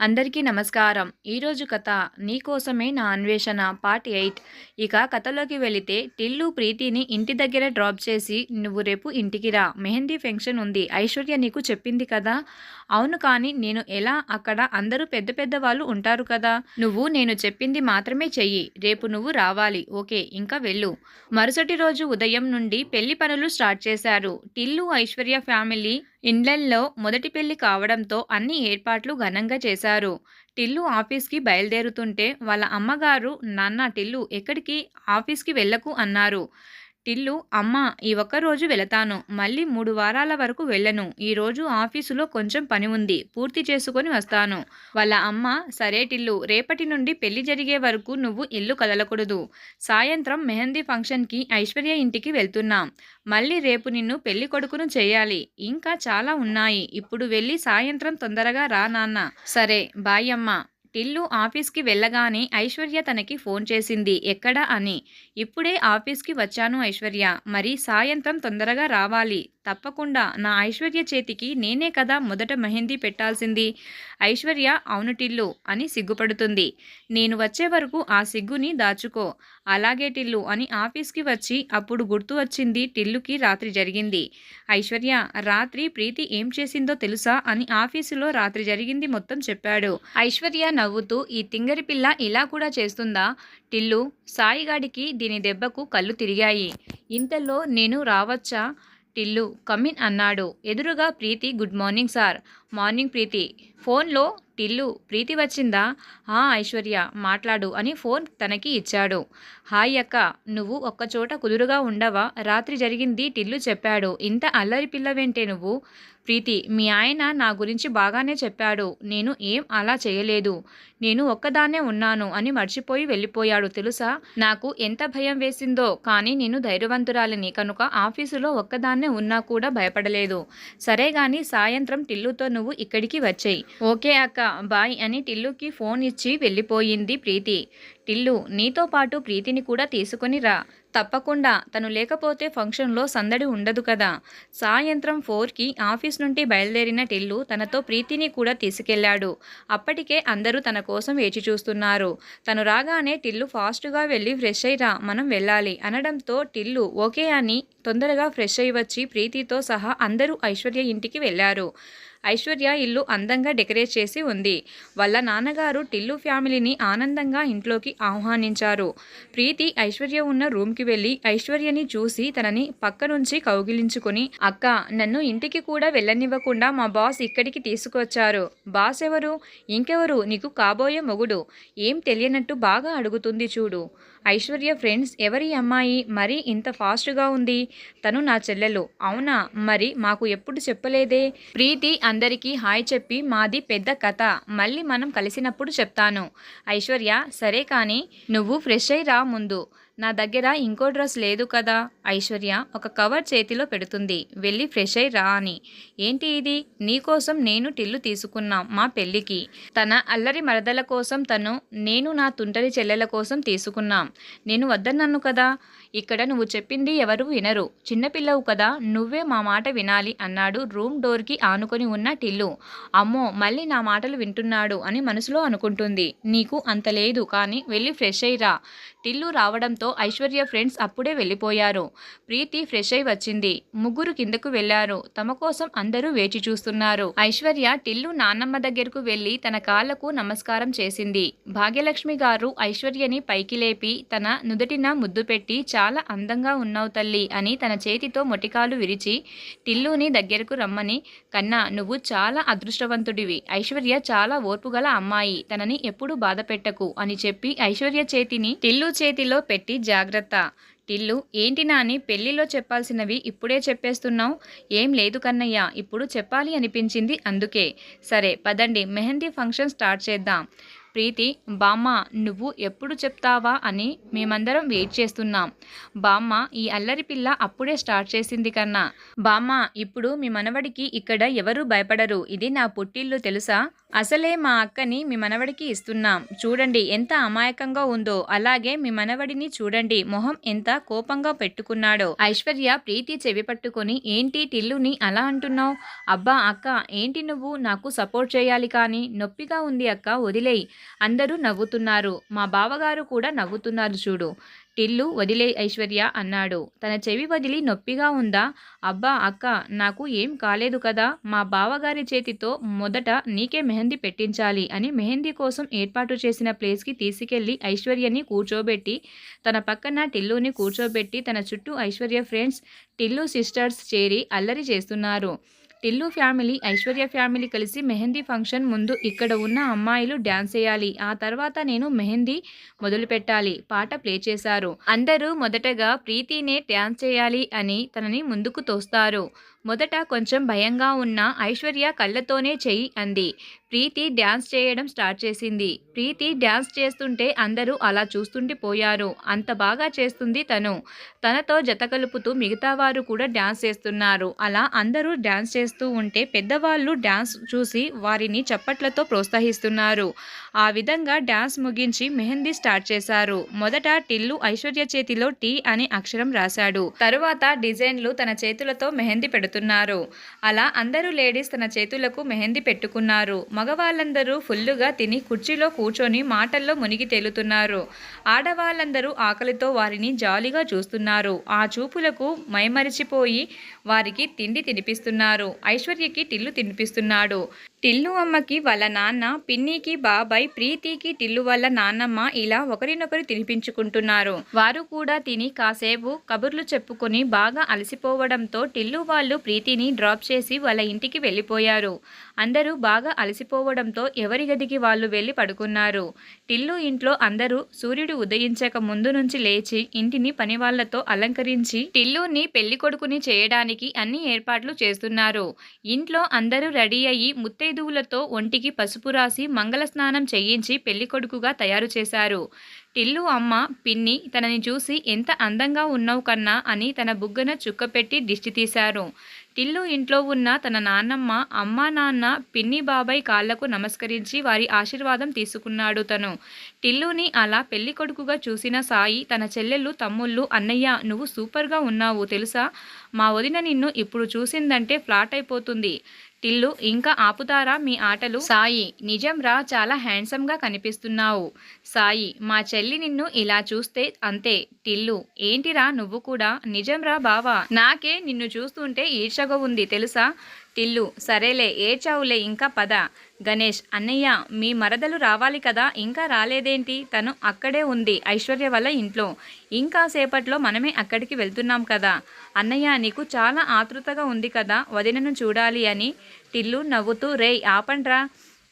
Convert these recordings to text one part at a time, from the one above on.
అందరికీ నమస్కారం. ఈరోజు కథ నీకోసమే నా అన్వేషణ పార్ట్ ఎయిట్. ఇక కథలోకి వెళితే టిల్లు ప్రీతిని ఇంటి దగ్గర డ్రాప్ చేసి నువ్వు రేపు ఇంటికి రా. మెహందీ ఫంక్షన్ ఉంది. ఐశ్వర్య నీకు చెప్పింది కదా? అవును కానీ నేను ఎలా? అక్కడ అందరూ పెద్ద పెద్ద వాళ్ళు ఉంటారు కదా. నువ్వు నేను చెప్పింది మాత్రమే చెయ్యి. రేపు నువ్వు రావాలి. ఓకే ఇంకా వెళ్ళు. మరుసటి రోజు ఉదయం నుండి పెళ్ళి పనులు స్టార్ట్ చేశారు. టిల్లు ఐశ్వర్య ఫ్యామిలీ ఇండ్లల్లో మొదటి పెళ్ళి కావడంతో అన్ని ఏర్పాట్లు ఘనంగా చేశారు. టిల్లు ఆఫీస్కి బయలుదేరుతుంటే వాళ్ళ అమ్మగారు నాన్న టిల్లు ఎక్కడికి? ఆఫీస్కి వెళ్ళకు అన్నారు. టిల్లు అమ్మ ఈ ఒక్క రోజు వెళతాను. మళ్ళీ మూడు వారాల వరకు వెళ్ళను. ఈరోజు ఆఫీసులో కొంచెం పని ఉంది. పూర్తి చేసుకొని వస్తాను. వాళ్ళ అమ్మ సరే టిల్లు రేపటి నుండి పెళ్ళి జరిగే వరకు నువ్వు ఇల్లు కదలకూడదు. సాయంత్రం మెహందీ ఫంక్షన్కి ఐశ్వర్య ఇంటికి వెళ్తున్నాం. మళ్ళీ రేపు నిన్ను పెళ్ళి కొడుకును చేయాలి. ఇంకా చాలా ఉన్నాయి. ఇప్పుడు వెళ్ళి సాయంత్రం తొందరగా రా నాన్న. సరే బాయ్ అమ్మ. టిల్లు ఆఫీస్కి వెళ్ళగానే ఐశ్వర్య తనకి ఫోన్ చేసింది. ఎక్కడ అని. ఇప్పుడే ఆఫీస్కి వచ్చాను ఐశ్వర్య. మరి సాయంత్రం తొందరగా రావాలి. తప్పకుండా నా ఐశ్వర్య చేతికి నేనే కదా మొదట మెహందీ పెట్టాల్సింది. ఐశ్వర్య అవును టిల్లు అని సిగ్గుపడుతుంది. నేను వచ్చే వరకు ఆ సిగ్గుని దాచుకో. అలాగే టిల్లు అని ఆఫీస్కి వచ్చి అప్పుడు గుర్తు వచ్చింది టిల్లుకి రాత్రి జరిగింది. ఐశ్వర్య రాత్రి ప్రీతి ఏం చేసిందో తెలుసా అని ఆఫీసులో రాత్రి జరిగింది మొత్తం చెప్పాడు. ఐశ్వర్య నవ్వుతూ ఈ తింగరి పిల్ల ఇలా కూడా చేస్తుందా? టిల్లు సాయిగాడికి దీని దెబ్బకు కళ్ళు తిరిగాయి. ఇంతలో నేను రావచ్చా? టిల్లు కమిన్ అన్నాడు. ఎదురుగా Preethi good morning sir. Morning Preethi. ఫోన్లో టిల్లు ప్రీతి వచ్చిందా? హా ఐశ్వర్య మాట్లాడు అని ఫోన్ తనకి ఇచ్చాడు. హాయ్ అక్క నువ్వు ఒక్కచోట కుదురుగా ఉండవా? రాత్రి జరిగింది టిల్లు చెప్పాడు. ఇంత అల్లరి పిల్లవేంటే నువ్వు? ప్రీతి మీ ఆయన నా గురించి బాగానే చెప్పాడు. నేను ఏం అలా చేయలేదు. నేను ఒక్కదాన్నే ఉన్నాను అని మర్చిపోయి వెళ్ళిపోయాడు. తెలుసా? నాకు ఎంత భయం వేసిందో కానీ నేను ధైర్యవంతురాలిని. కనుక ఆఫీసులో ఒక్కదాన్నే ఉన్నా కూడా భయపడలేదు. సరే గాని సాయంత్రం టిల్లుతో నువ్వు ఇక్కడికి వచ్చేయి. ఓకే అక్క బాయ్ అని టిల్లుకి ఫోన్ ఇచ్చి వెళ్ళిపోయింది ప్రీతి. టిల్లు నీతో పాటు ప్రీతిని కూడా తీసుకుని రా. తప్పకుండా. తను లేకపోతే ఫంక్షన్లో సందడి ఉండదు కదా. సాయంత్రం ఫోర్కి ఆఫీస్ నుండి బయలుదేరిన టిల్లు తనతో ప్రీతిని కూడా తీసుకెళ్ళాడు. అప్పటికే అందరూ తన కోసం వేచి చూస్తున్నారు. తను రాగానే టిల్లు ఫాస్ట్గా వెళ్ళి ఫ్రెష్ అయ్యిరా మనం వెళ్ళాలి అనడంతో టిల్లు ఓకే అని తొందరగా ఫ్రెష్ అయ్యి వచ్చి ప్రీతితో సహా అందరూ ఐశ్వర్య ఇంటికి వెళ్ళారు. ఐశ్వర్య ఇల్లు అందంగా డెకరేట్ చేసి ఉంది. వాళ్ళ నాన్నగారు టిల్లు ఫ్యామిలీని ఆనందంగా ఇంట్లోకి ఆహ్వానించారు. ప్రీతి ఐశ్వర్య ఉన్న రూమ్కి వెళ్ళి ఐశ్వర్యని చూసి తనని పక్క నుంచి కౌగిలించుకుని అక్క నన్ను ఇంటికి కూడా వెళ్ళనివ్వకుండా మా బాస్ ఇక్కడికి తీసుకొచ్చారు. బాస్ ఎవరు? ఇంకెవరు? నీకు కాబోయే మొగుడు. ఏం తెలియనట్టు బాగా అడుగుతుంది చూడు. ఐశ్వర్య ఫ్రెండ్స్ ఎవరి అమ్మాయి మరీ ఇంత ఫాస్ట్గా ఉంది? తను నా చెల్లెలు. అవునా? మరి మాకు ఎప్పుడు చెప్పలేదే? ప్రీతి అందరికీ హాయ్ చెప్పి మాది పెద్ద కథ. మళ్ళీ మనం కలిసినప్పుడు చెప్తాను. ఐశ్వర్య సరే కానీ నువ్వు ఫ్రెష్ అయి రా ముందు. నా దగ్గర ఇంకో డ్రెస్ లేదు కదా? ఐశ్వర్య ఒక కవర్ చేతిలో పెడుతుంది. వెళ్ళి ఫ్రెష్ అయి రా అని. ఏంటి ఇది? నీకోసం నేను టిల్లు తీసుకున్నాం మా పెళ్ళికి. తన అల్లరి మరదల కోసం తను నేను నా తుంటరి చెల్లెల కోసం తీసుకున్నాం. నేను వద్దన్నాను కదా? ఇక్కడ నువ్వు చెప్పింది ఎవరు వినరు. చిన్నపిల్లవు కదా నువ్వే మా మాట వినాలి అన్నాడు రూమ్ డోర్కి ఆనుకొని ఉన్న టిల్లు. అమ్మో మళ్ళీ నా మాటలు వింటున్నాడు అని మనసులో అనుకుంటుంది. నీకు అంత లేదు కానీ వెళ్ళి ఫ్రెష్ అయ్యిరా టిల్లు రావడంతో ఐశ్వర్య ఫ్రెండ్స్ అప్పుడే వెళ్ళిపోయారు. ప్రీతి ఫ్రెష్ అయి వచ్చింది. ముగ్గురు కిందకు వెళ్ళారు తమ కోసం అందరూ వేచి చూస్తున్నారు. ఐశ్వర్య టిల్లు నాన్నమ్మ దగ్గరకు వెళ్ళి తన కాళ్ళకు నమస్కారం చేసింది. భాగ్యలక్ష్మి గారు ఐశ్వర్యని పైకి లేపి తన నుదుటిన ముద్దు పెట్టి చాలా అందంగా ఉన్నావు తల్లి అని తన చేతితో మొటికాలు విరిచి టిల్లుని దగ్గరకు రమ్మని కన్నా నువ్వు చాలా అదృష్టవంతుడివి. ఐశ్వర్య చాలా ఓర్పుగల అమ్మాయి. తనని ఎప్పుడు బాధ పెట్టకు అని చెప్పి ఐశ్వర్య చేతిని టిల్లు చేతిలో పెట్టి జాగ్రత్త. టిల్లు ఏంటి నాని? పెళ్ళిలో చెప్పాల్సినవి ఇప్పుడే చెప్పేస్తున్నావు? ఏం లేదు కన్నయ్య. ఇప్పుడు చెప్పాలి అనిపించింది అందుకే. సరే పదండి. మెహందీ ఫంక్షన్ స్టార్ట్ చేద్దాం. ప్రీతి బామ్మ నువ్వు ఎప్పుడు చెప్తావా? అని మేమందరం వెయిట్ చేస్తున్నాం. బామ్మ ఈ అల్లరి పిల్ల అప్పుడే స్టార్ట్ చేసింది కన్నా. బామ్మ ఇప్పుడు మీ మనవడికి ఇక్కడ ఎవరూ భయపడరు. ఇది నా పుట్టిల్లు తెలుసా? అసలే మా అక్కని మీ మనవడికి ఇస్తున్నాం. చూడండి ఎంత అమాయకంగా ఉందో. అలాగే మీ మనవడిని చూడండి మొహం ఎంత కోపంగా పెట్టుకున్నాడో. ఐశ్వర్య ప్రీతి చెవి పట్టుకొని ఏంటి టిల్లుని అలా అంటున్నావు? అబ్బా అక్క ఏంటి నువ్వు? నాకు సపోర్ట్ చేయాలి కానీ నొప్పిగా ఉంది అక్క వదిలేయి. అందరూ నవ్వుతున్నారు. మా బావగారు కూడా నవ్వుతున్నారు చూడు. టిల్లు వదిలే ఐశ్వర్య అన్నాడు. తన చెవి వదిలి నొప్పిగా ఉందా? అబ్బా అక్క నాకు ఏం కాలేదు కదా. మా బావగారి చేతితో మొదట నీకే మెహందీ పెట్టించాలి అని మెహందీ కోసం ఏర్పాటు చేసిన ప్లేస్కి తీసుకెళ్ళి ఐశ్వర్యని కూర్చోబెట్టి తన పక్కన టిల్లుని కూర్చోబెట్టి తన చుట్టూ ఐశ్వర్య ఫ్రెండ్స్ టిల్లు సిస్టర్స్ చేరి అల్లరి చేస్తున్నారు. టిల్లు ఫ్యామిలీ ఐశ్వర్య ఫ్యామిలీ కలిసి మెహందీ ఫంక్షన్ ముందు ఇక్కడ ఉన్న అమ్మాయిలు డ్యాన్స్ చేయాలి. ఆ తర్వాత నేను మెహందీ మొదలు పెట్టాలి పాట ప్లే చేశారు. అందరూ మొదటగా ప్రీతినే డ్యాన్స్ చేయాలి అని తనని ముందుకు తోస్తారు. మొదట కొంచెం భయంగా ఉన్న ఐశ్వర్య కళ్ళతోనే చెయ్యి అంది. ప్రీతి డ్యాన్స్ చేయడం స్టార్ట్ చేసింది. ప్రీతి డ్యాన్స్ చేస్తుంటే అందరూ అలా చూస్తుండిపోయారు అంత బాగా చేస్తుంది తను. తనతో జత కలుపుతూ మిగతా వారు కూడా డ్యాన్స్ చేస్తున్నారు. అలా అందరూ డ్యాన్స్ చేస్తూ ఉంటే పెద్దవాళ్ళు డ్యాన్స్ చూసి వారిని చప్పట్లతో ప్రోత్సహిస్తున్నారు. ఆ విధంగా డ్యాన్స్ ముగించి మెహందీ స్టార్ట్ చేశారు. మొదట టిల్లు ఐశ్వర్య చేతిలో టీ అనే అక్షరం రాశాడు. తరువాత డిజైన్లు తన చేతులతో మెహందీ పెడుతున్నారు అలా అందరూ లేడీస్ తన చేతులకు మెహందీ పెట్టుకున్నారు. మగవాళ్ళందరూ ఫుల్లుగా తిని కుర్చీలో కూర్చొని మాటల్లో మునిగి తేలుతున్నారు. ఆడవాళ్ళందరూ ఆకలితో వారిని జాలిగా చూస్తున్నారు. ఆ చూపులకు మైమరిచిపోయి వారికి తిండి తినిపిస్తున్నారు. ఐశ్వర్యకి టిల్లు తినిపిస్తున్నాడు. టిల్లు అమ్మకి వాళ్ళ నాన్న పిన్నికి బాబాయ్ ప్రీతికి టిల్లు వాళ్ళ నాన్నమ్మ ఇలా ఒకరినొకరు తినిపించుకుంటున్నారు. వారు కూడా తిని కాసేపు కబుర్లు చెప్పుకొని బాగా అలసిపోవడంతో టిల్లు వాళ్ళు ప్రీతిని డ్రాప్ చేసి వాళ్ళ ఇంటికి వెళ్ళిపోయారు. అందరూ బాగా అలసిపోవడంతో ఎవరి గదికి వాళ్ళు వెళ్ళి పడుకున్నారు. టిల్లు ఇంట్లో అందరూ సూర్యుడు ఉదయించక ముందు నుంచి లేచి ఇంటిని పనివాళ్ళతో అలంకరించి టిల్లుని పెళ్ళి కొడుకుని చేయడానికి అన్ని ఏర్పాట్లు చేస్తున్నారు. ఇంట్లో అందరూ రెడీ అయ్యి ముత్తైదువులతో ఒంటికి పసుపు రాసి మంగళ స్నానం చేయించి పెళ్ళి కొడుకుగా తయారు చేశారు. టిల్లు అమ్మ పిన్ని తనని చూసి ఎంత అందంగా ఉన్నావు కన్నా అని తన బుగ్గన చుక్కపెట్టి దిష్టి తీశారు. టిల్లు ఇంట్లో ఉన్న తన నాన్నమ్మ అమ్మా నాన్న పిన్ని బాబాయ్ కాళ్ళకు నమస్కరించి వారి ఆశీర్వాదం తీసుకున్నాడు తను. టిల్లుని అలా పెళ్ళి కొడుకుగా చూసిన సాయి తన చెల్లెళ్ళు తమ్ముళ్ళు అన్నయ్య నువ్వు సూపర్గా ఉన్నావు తెలుసా? మా వదిన నిన్ను ఇప్పుడు చూసిందంటే ఫ్లాట్ అయిపోతుంది. టిల్లు ఇంకా ఆపుతారా మీ ఆటలు? సాయి నిజం రా చాలా హ్యాండ్సమ్గా కనిపిస్తున్నావు. సాయి మా చెల్లి నిన్ను ఇలా చూస్తే అంతే. టిల్లు ఏంటిరా నువ్వు కూడా? నిజం రా బావా. నాకే నిన్ను చూస్తుంటే ఈర్షగా ఉంది తెలుసా? టిల్లు సరేలే ఏడ్చావులే ఇంకా పద. గణేష్ అన్నయ్య మీ మరదలు రావాలి కదా ఇంకా రాలేదేంటి? తను అక్కడే ఉంది ఐశ్వర్య వల్ల ఇంట్లో. ఇంకా సేపట్లో మనమే అక్కడికి వెళ్తున్నాం కదా. అన్నయ్య నీకు చాలా ఆతృతగా ఉంది కదా వదినను చూడాలి అని టిల్లు నవ్వుతూ రేయ్ ఆపండ్రా.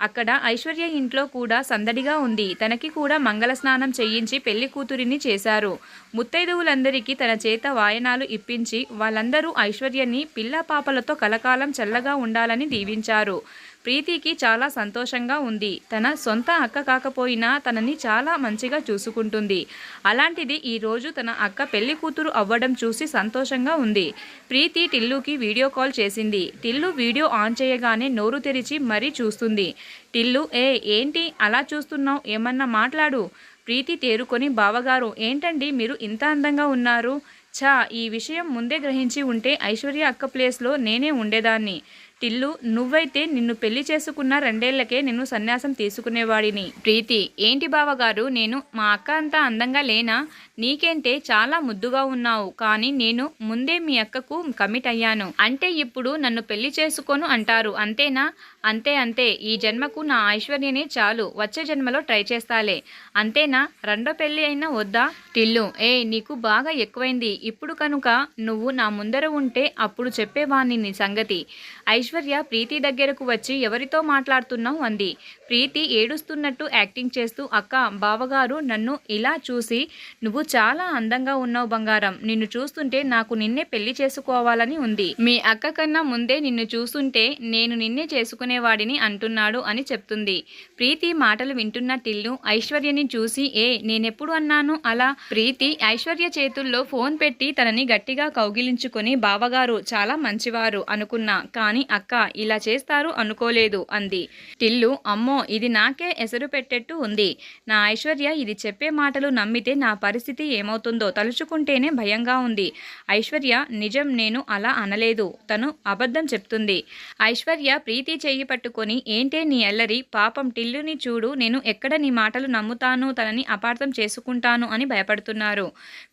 అక్కడ ఐశ్వర్య ఇంట్లో కూడా సందడిగా ఉంది. తనకి కూడా మంగళ స్నానం చేయించి పెళ్ళి కూతురిని చేశారు. ముత్తైదువులందరికీ తన చేత వాయనాలు ఇప్పించి వాళ్ళందరూ ఐశ్వర్యని పిల్ల పాపలతో కలకాలం చల్లగా ఉండాలని దీవించారు. ప్రీతికి చాలా సంతోషంగా ఉంది. తన సొంత అక్క కాకపోయినా తనని చాలా మంచిగా చూసుకుంటుంది. అలాంటిది ఈరోజు తన అక్క పెళ్ళి కూతురు అవ్వడం చూసి సంతోషంగా ఉంది. ప్రీతి టిల్లుకి వీడియో కాల్ చేసింది. టిల్లు వీడియో ఆన్ చేయగానే నోరు తెరిచి మరీ చూస్తుంది. టిల్లు ఏ ఏంటి? అలా చూస్తున్నావు? ఏమన్నా మాట్లాడు. ప్రీతి తేరుకొని బావగారు ఏంటండి? మీరు ఇంత అందంగా ఉన్నారు. ఛా ఈ విషయం ముందే గ్రహించి ఉంటే ఐశ్వర్య అక్క ప్లేస్లో నేనే ఉండేదాన్ని. టిల్లు నువ్వైతే నిన్ను పెళ్ళి చేసుకున్న రెండేళ్ళకే నిన్ను సన్యాసం తీసుకునేవాడిని. ప్రీతి ఏంటి బావగారు? నేను మా అక్క అంతా అందంగా లేనా? నీకేంటే చాలా ముద్దుగా ఉన్నావు. కానీ నేను ముందే మీ అక్కకు కమిట్ అయ్యాను. అంటే ఇప్పుడు నన్ను పెళ్ళి చేసుకోను అంటారు. అంతేనా? అంతే అంతే. ఈ జన్మకు నా ఐశ్వర్యనే చాలు. వచ్చే జన్మలో ట్రై చేస్తాలే. అంతేనా? రెండో పెళ్ళి అయినా వద్దా? టిల్లు ఏ నీకు బాగా ఎక్కువైంది. ఇప్పుడు కనుక నువ్వు నా ముందర ఉంటే అప్పుడు చెప్పేవాణ్ణి నీ సంగతి. ఐశ్వర్య ఐశ్వర్య ప్రీతి దగ్గరకు వచ్చి ఎవరితో మాట్లాడుతున్నావు అంది. ప్రీతి ఏడుస్తున్నట్టు యాక్టింగ్ చేస్తూ అక్క బావగారు నన్ను ఇలా చూసి నువ్వు చాలా అందంగా ఉన్నావు బంగారం. నిన్ను చూస్తుంటే నాకు నిన్నే పెళ్ళి చేసుకోవాలని ఉంది. మీ అక్క కన్నా ముందే నిన్ను చూస్తుంటే నేను నిన్నే చేసుకునేవాడిని అంటున్నాడు అని చెప్తుంది. ప్రీతి మాటలు వింటున్న టిల్లు ఐశ్వర్యని చూసి ఏ నేనెప్పుడు అన్నాను? అలా ప్రీతి ఐశ్వర్య చేతుల్లో ఫోన్ పెట్టి తనని గట్టిగా కౌగిలించుకొని బావగారు చాలా మంచివారు అనుకున్నా. కానీ అక్క ఇలా చేస్తారు అనుకోలేదు అంది. టిల్లు అమ్మో ఇది నాకే ఎసరు పెట్టేట్టు ఉంది. నా ఐశ్వర్య ఇది చెప్పే మాటలు నమ్మితే నా పరిస్థితి ఏమవుతుందో తలుచుకుంటేనే భయంగా ఉంది. ఐశ్వర్య నిజం నేను అలా అనలేదు. తను అబద్ధం చెప్తుంది. ఐశ్వర్య ప్రీతి చేయి పట్టుకొని ఏంటే నీ అల్లరి? పాపం టిల్లుని చూడు నేను ఎక్కడ నీ మాటలు నమ్ముతాను తనని అపార్థం చేసుకుంటాను అని భయపడుతున్నారు.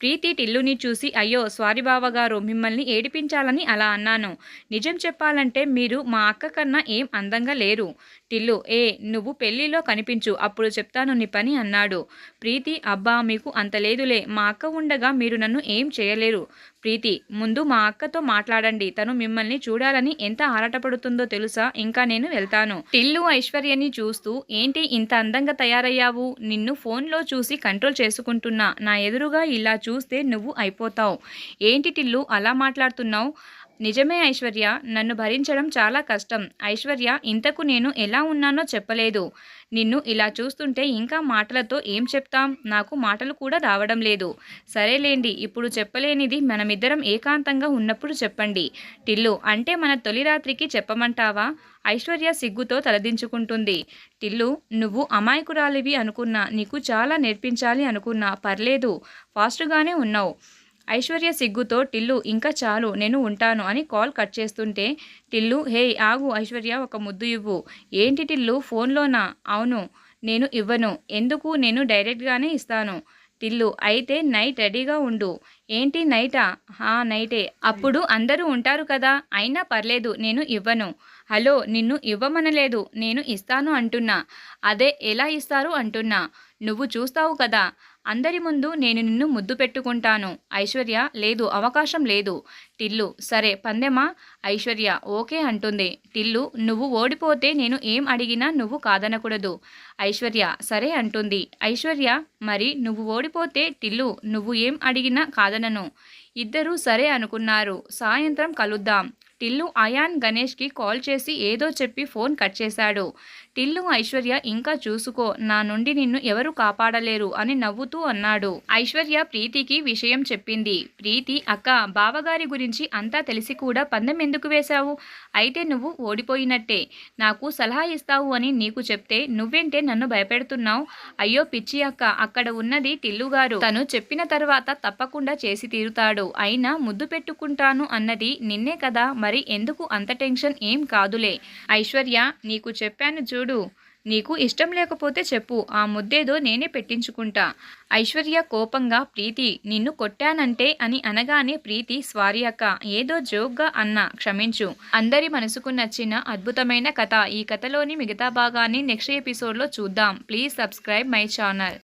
ప్రీతి టిల్లుని చూసి అయ్యో స్వారి బావగారు మిమ్మల్ని ఏడిపించాలని అలా అన్నాను. నిజం చెప్పాలంటే మీరు మా అక్క కన్నా ఏం అందంగా లేరు. టిల్లు ఏ నువ్వు పెళ్ళిలో కనిపించు అప్పుడు చెప్తాను నీ పని అన్నాడు. ప్రీతి అబ్బా మీకు అంత లేదులే మా అక్క ఉండగా మీరు నన్ను ఏం చేయలేరు. ప్రీతి ముందు మా అక్కతో మాట్లాడండి తను మిమ్మల్ని చూడాలని ఎంత ఆరాటపడుతుందో తెలుసా? ఇంకా నేను వెళ్తాను. టిల్లు ఐశ్వర్యని చూస్తూ ఏంటి ఇంత అందంగా తయారయ్యావు? నిన్ను ఫోన్లో చూసి కంట్రోల్ చేసుకుంటున్నా. నా ఎదురుగా ఇలా చూస్తే నువ్వు అయిపోతావు. ఏంటి టిల్లు అలా మాట్లాడుతున్నావు? నిజమే ఐశ్వర్య నన్ను భరించడం చాలా కష్టం. ఐశ్వర్య ఇంతకు నేను ఎలా ఉన్నానో చెప్పలేదు. నిన్ను ఇలా చూస్తుంటే ఇంకా మాటలతో ఏం చెప్తాం? నాకు మాటలు కూడా రావడం లేదు. సరేలేండి ఇప్పుడు చెప్పలేనిది మనమిద్దరం ఏకాంతంగా ఉన్నప్పుడు చెప్పండి. టిల్లు అంటే మన తొలి రాత్రికి చెప్పమంటావా? ఐశ్వర్య సిగ్గుతో తలదించుకుంటుంది. టిల్లు నువ్వు అమాయకురాలివి అనుకున్నా నీకు చాలా నేర్పించాలి అనుకున్నా పర్లేదు ఫాస్ట్గానే ఉన్నావు. ఐశ్వర్య సిగ్గుతో టిల్లు ఇంకా చాలు నేను ఉంటాను అని కాల్ కట్ చేస్తుంటే టిల్లు హే ఆగు ఐశ్వర్య ఒక ముద్దు ఇవ్వు. ఏంటి టిల్లు ఫోన్లోనా? అవును నేను ఇవ్వను ఎందుకు? నేను డైరెక్ట్గానే ఇస్తాను. టిల్లు అయితే నైట్ రెడీగా ఉండు. ఏంటి నైటా? హా నైటే. అప్పుడు అందరూ ఉంటారు కదా అయినా పర్లేదు నేను ఇవ్వను. హలో నిన్ను ఇవ్వమనలేదు నేను ఇస్తాను అంటున్నా. అదే ఎలా ఇస్తారు? అంటున్నా. నువ్వు చూస్తావు కదా అందరి ముందు నేను నిన్ను ముద్దు పెట్టుకుంటాను. ఐశ్వర్య లేదు అవకాశం లేదు. టిల్లు సరే పందెమా? ఐశ్వర్య ఓకే అంటుంది. టిల్లు నువ్వు ఓడిపోతే నేను ఏం అడిగినా నువ్వు కాదనకూడదు. ఐశ్వర్య సరే అంటుంది. ఐశ్వర్య మరి నువ్వు ఓడిపోతే టిల్లు నువ్వు ఏం అడిగినా కాదనను. ఇద్దరూ సరే అనుకున్నారు. సాయంత్రం కలుద్దాం. టిల్లు అయాన్ గణేష్కి కాల్ చేసి ఏదో చెప్పి ఫోన్ కట్ చేశాడు. టిల్లు ఐశ్వర్య ఇంకా చూసుకో నా నుండి నిన్ను ఎవరు కాపాడలేరు అని నవ్వుతూ అన్నాడు. ఐశ్వర్య ప్రీతికి విషయం చెప్పింది. ప్రీతి అక్క బావగారి గురించి అంతా తెలిసి కూడా పందెం ఎందుకు వేశావు? అయితే నువ్వు ఓడిపోయినట్టే. నాకు సలహా ఇస్తావు అని నీకు చెప్తే నువ్వేంటే నన్ను భయపెడుతున్నావు? అయ్యో పిచ్చి అక్క అక్కడ ఉన్నది టిల్లు గారు. తను చెప్పిన తర్వాత తప్పకుండా చేసి తీరుతాడు. అయినా ముద్దు పెట్టుకుంటాను అన్నది నిన్నే కదా మరి ఎందుకు అంత టెన్షన్? ఏం కాదులే. ఐశ్వర్య నీకు చెప్పాను చూడు. నీకు ఇష్టం లేకపోతే చెప్పు. ఆ ముద్దేదో నేనే పెట్టించుకుంటా. ఐశ్వర్య కోపంగా ప్రీతి నిన్ను కొట్టానంటే అని అనగానే ప్రీతి స్వారి అక్క ఏదో జోక్గా అన్న క్షమించు. అందరి మనసుకు నచ్చిన అద్భుతమైన కథ. ఈ కథలోని మిగతా భాగాన్ని నెక్స్ట్ ఎపిసోడ్లో చూద్దాం. Please subscribe my channel.